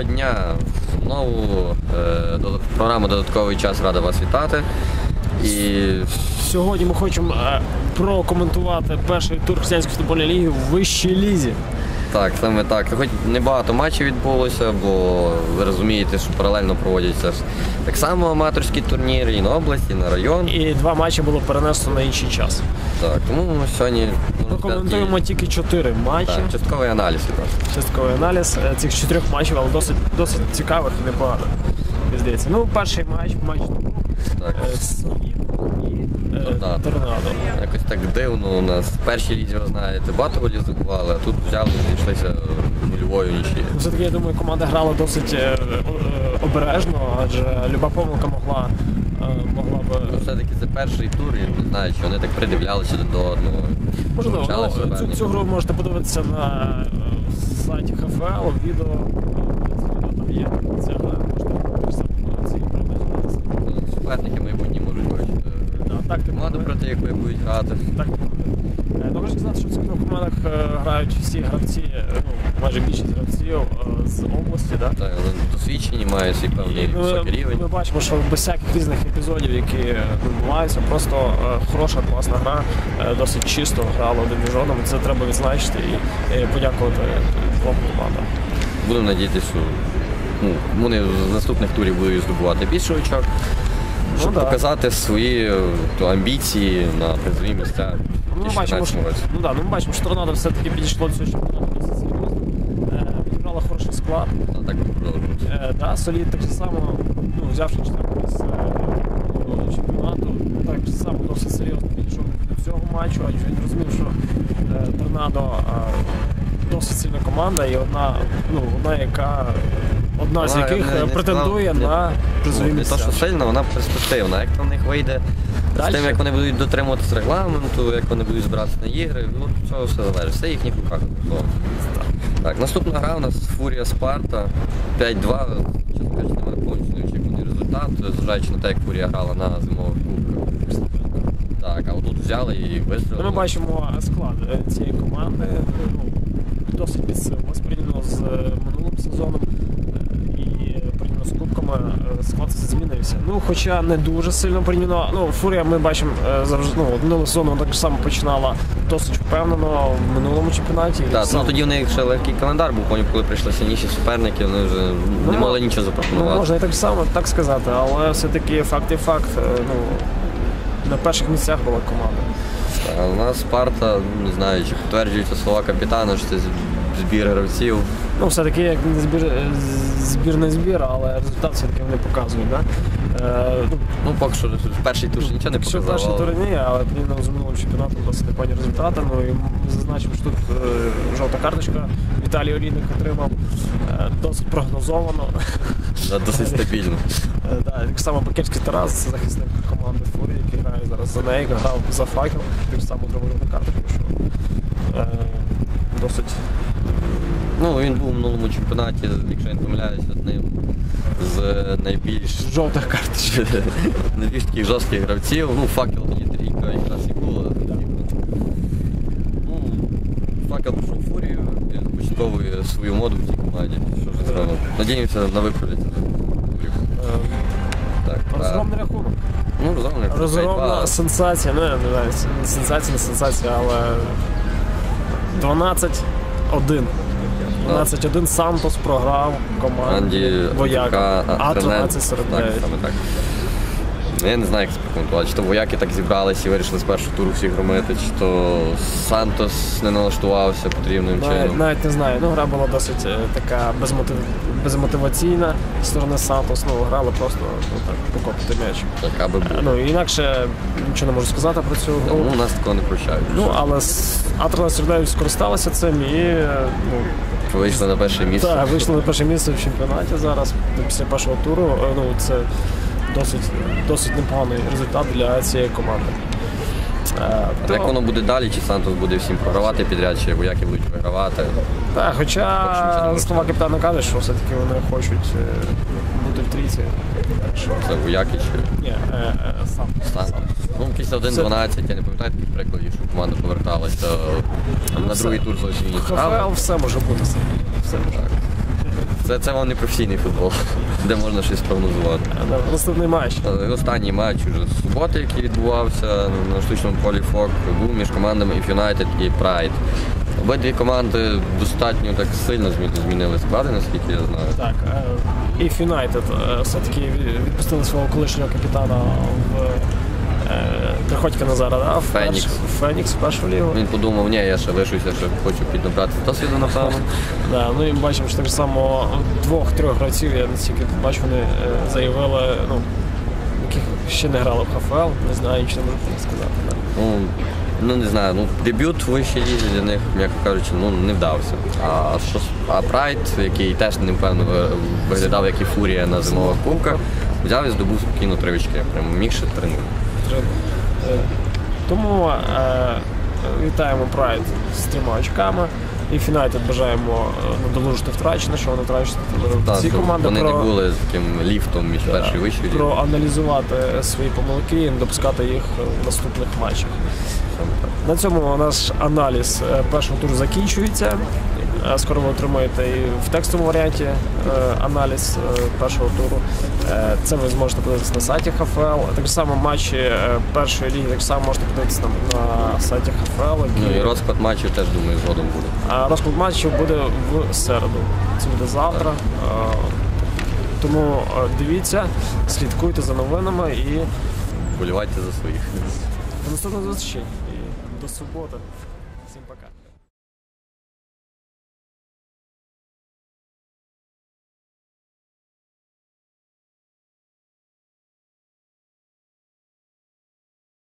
Доброго дня! Знову е, програма Додатковий час рада вас вітати. І Сьогодні ми хочемо е, прокоментувати перший тур християнської футбольної ліги в вищій лізі. так, саме так. Хоч небагато матчів відбулося, бо ви розумієте, що паралельно проводяться так само аматорські турніри і на області, і на район. І два матчі було перенесено на інший час. Так, тому ми сьогодні можна Прокоментуємо тільки чотири матчі. так, частковий аналіз відразу. Частковий аналіз е, цих чотирьох матчів, але досить, досить цікавих і непогано. Здається. Ну, перший матч, матч Так. е, Солід і е, Торнадо. Торнадо. Якось так дивно у нас. В першій лізі, ви знаєте, багато голів забували, а тут взяли і зійшлися нульовою нічією. Ну, Все-таки, я думаю, команда грала досить е, е, обережно, адже люба помилка могла, могла б Ну, Все-таки це перший тур, я не знаю, чи вони так придивлялися до одного. Можливо, вивчали ну, цю, цю гру можете подивитися на е, сайті ХФЛ, відео е, там є ця гра, можете прогнозуватися. Суперники майбутні можуть бачити. Команду, проти якої будуть грати. Так, Ну, сказати, що в цих двох командах е, грають всі гравці, е, ну, майже більшість гравців е, з області, да? Так, вони досвідчені, мають свій певний І високий рівень. ми бачимо, що без всяких різних епізодів, які відбуваються, просто хороша, класна гра, досить чисто грала один між одним. Це треба відзначити і подякувати двом командам. Будемо надіятися, що ну, вони з наступних турів будуть здобувати більше очок, щоб да. показати свої то, амбіції на призові місця Ну, ми бачимо, що, ну, да, ну, ми бачимо, що торнадо все-таки підійшло до цього чемпіонату досить серйозно. Е, Підібрала хороший склад. А так продовжується. Е, да, Солід так само, ну, взявши четверте місце е, чемпіонату, так само досить серйозно підійшов до цього матчу, адже він розумів, що е, Торнадо е, досить сильна команда і одна, ну, одна, яка одна з Вона, яких я е, не претендує на призові Ну, не місця. то, що сильна, вона перспективна. Як в них вийде з тим, як вони будуть дотримуватися регламенту, як вони будуть збиратися на ігри, ну цього все залежить. Все в їхніх руках. То. Так, наступна гра у нас Фурія Спарта 5-2. Чесно кажучи, немає повністю неочікуваний результат, зважаючи на те, як Фурія грала на зимових кубках. Так, а отут взяли і Ну, вистрілили. Ми бачимо склад е, цієї команди. Ну, досить підсилилось порівняно з е, минулим сезоном з кубками е, склад змінився. Ну, хоча не дуже сильно порівняно. Ну, Фурія ми бачимо е, завжди ну, минулого сезону так само починала досить впевнено в минулому чемпіонаті. Так, Сам- ну тоді в них ще легкий календар був, потім, коли прийшли сильніші суперники, вони вже не Ну, могли нічого Ну, можна і так само так сказати, але все-таки факт і факт. е, Ну, на перших місцях була команда. У нас Спарта, ну, не знаю, чи підтверджуються слова капітана, що це збір гравців. Ну, все-таки як не збір, е, збір не збір, але результат все-таки вони показують. Да? Е, ну, Ну, поки що в перший тур ще нічого не Якщо в показав. першій але- турні, але порівняно з минулим чемпіонатом досить непогані результати. Ну і зазначимо, що тут е, жовта карточка Віталій Олійник отримав е, досить прогнозовано. Да, Досить стабільно. Е, да, так само Бакерський Тарас, захисник команди Фурі, який грає зараз за неї, грав за факел, так само отримав жовту карточку, що е, досить Ну, він був в минулому чемпіонаті, якщо я не помиляюсь, одним з найбільш жовтих карточок. найбільш таких жорстких гравців. Ну, факел тоді трійка якраз і була. Ну, факел пішов в фурію, він започатковує свою моду в цій команді. Що вже зробимо? Надіємося на виправляться. Е, Так, а- Розгромний рахунок. Ну, розгромний. Розгромна 5-2. сенсація, ну я не знаю, не сенсація, не сенсація, але 12-1. 12-1 Сантос програв команді Анді Вояка. А А1249. Так, саме так. Ну, Я не знаю, як це прокоментувати. Чи то вояки так зібралися і вирішили з першого туру всіх громити, чи то Сантос не налаштувався потрібним Навіть, чином. навіть не знаю. Ну, гра була досить е, така безмотив... безмотиваційна зі сторони Сантос. Ну, грали просто ну, так, покопати м'яч. Так, аби Е, було. Ну, інакше нічого не можу сказати про цю гру. Ну, нас такого не прощають. Ну, але с- Атрона Сердевич скористалася цим і е, ну, Вийшли на перше місце. Так, вийшли на перше місце в чемпіонаті зараз після першого туру. Е, Ну, це досить, досить непоганий результат для цієї команди. Е, А то- як воно буде далі, чи Сантос буде всім програвати підряд, чи вояки будуть вигравати? Так, хоча слова капітана каже, що все-таки вони хочуть е, бути в трійці. Що, Це вояки чи ні, е. Сантос? Ну, після 1-12, я не пам'ятаю таких прикладів, що команда поверталася на другий тур зовсім ХФЛ все може бути. Все може. Це, це вам не професійний футбол, де можна щось прогнозувати. Наступний матч. Е, Останній матч уже з суботи, який відбувався на штучному полі ФОК, був між командами If United і Pride. Обидві команди достатньо так сильно змінили склади, наскільки я знаю. Так, е, і Юнайтед е, все-таки відпустили свого колишнього капітана в Приходька Назара, да? в Фенікс. в Фенікс в першу лігу. Він подумав, ні, я ще лишуся, ще хочу піднабрати досвіду, напевно. Да, ну і бачимо, що так само двох-трьох гравців, я настільки бачу, вони е, заявили, ну, яких ще не грали в ХФЛ, не знаю, нічого не можу про них сказати. Да. Ну, ну не знаю, ну дебют в вищій лізі для них, м'яко кажучи, ну не вдався. А що с- а Прайд, який теж непевно виглядав як і фурія на зимових кубках, взяв і здобув спокійно три очки. Прям мігши три Треба. Е, Тому е, вітаємо Прайд з трьома очками. І Фінайтед бажаємо е, надолужити втрачене, що вони втрачені. Так, Ці команди вони про, не були таким ліфтом між першою вищою проаналізувати свої помилки і не допускати їх в наступних матчах. На цьому наш аналіз першого туру закінчується. Е, Скоро ви отримаєте і в текстовому варіанті е, аналіз е, першого туру. Це ви зможете подивитися на сайті ХФЛ. Так само матчі першої ліги так само можете подивитися на, сайті ХФЛ. Ну і розклад матчів теж думаю згодом буде. А розклад матчів буде в середу. Це буде завтра. Тому дивіться, слідкуйте за новинами і Болівайте за своїх. до наступних зустрічей. І до суботи. Всім пока.